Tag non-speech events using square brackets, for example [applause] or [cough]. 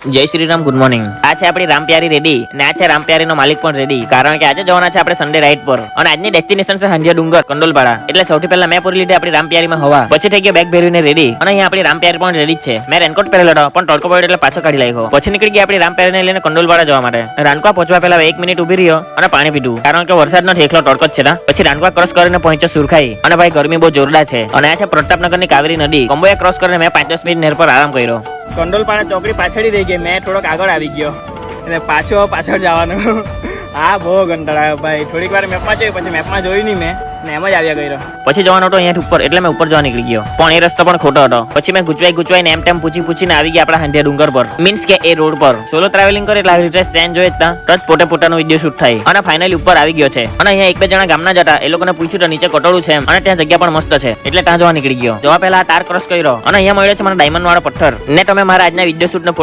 જય Shri Ram good morning આ છે આપણી રામપ્યારી રેડી ને આ છે રામપ્યારી નો માલિક પણ રેડી કારણ કે આજે જવાના છે આપણે સન્ડે રાઈડ પર. અને આજની ડેસ્ટિનેશન છે હાંજિયા ડુંગર, કંડોલપાડા. એટલે સૌથી પહેલા મેં પૂરી લીધી આપણી રામપ્યારીમાં હવા. પછી થઈ ગયો બેગ ભેરવીને રેડી અને અહીંયા આપણી રામપ્યારી પણ રેડી છે. મેં રેનકોટ પહેરેલો હતો, પણ તડકો પડ્યો એટલે પાછો કાઢી લાગ્યો. પછી નીકળી ગયા આપણી રામપ્યારીને લઈને કંડોલપાડા જવા માટે. રાનકવા પહોંચવા પહેલા એક મિનિટ ઊભી રહ્યો અને પાણી પીધું. કારણ કે વરસાદનો ઠેકલો તડકો જ છે ના. પછી રાનકવા ક્રોસ કરીને પહોંચ્યો સુરખાઈ. અને ભાઈ ગરમી બહુ જોરદાર છે. અને આ છે પ્રતાપનગરની કાવેરી નદી. કંબોયા ક્રોસ કરીને મેં પાંચ દસ મિનિટ નેર પર આરામ કર્યો. કંડોલપાડા ચોકડી પાછળ રહી ગઈ. મેં થોડોક આગળ આવી ગયો. એટલે પાછો પાછળ જવાનું. [laughs] હા બહુ કંટાળો આવ્યો ભાઈ. થોડીક વાર મેપમાં જોયું, પછી મેપમાં જોયું નહીં મેં. ને કર્યો. પછી જવાનો હતો અહીંયા ઉપર, એટલે મેં ઉપર જવા નીકળી ગયો. પણ એ રસ્તો પણ ખોટો હતો. પછી મેં ગુચવાઈ ગુચવાઈને એમ ટેમ પૂછી પૂછીને આવી ગયા આપણા હાંડિયા ડુંગર પર. મીન્સ કે એ રોડ પર. સોલો ટ્રાવેલિંગ કરે એટલે આવી રીતે ટ્રેન જોઈએ ત્યાં. પોતે પોતાનો વીડિયો શૂટ થાય. અને ફાઇનલી ઉપર આવી ગયો છે. અને અહીંયા એક બે જણા ગામના જ હતા. એ લોકોને પૂછ્યું તો નીચે કટોળું છે અને ત્યાં જગ્યા પણ મસ્ત છે. એટલે ત્યાં જવા નીકળી ગયો. જવા પહેલા આ તાર ક્રોસ કર્યો. અને અહીંયા મળ્યો છે મને ડાયમંડ વાળો પથ્થર. ને તમે મારા આજના વીડિયો શૂટ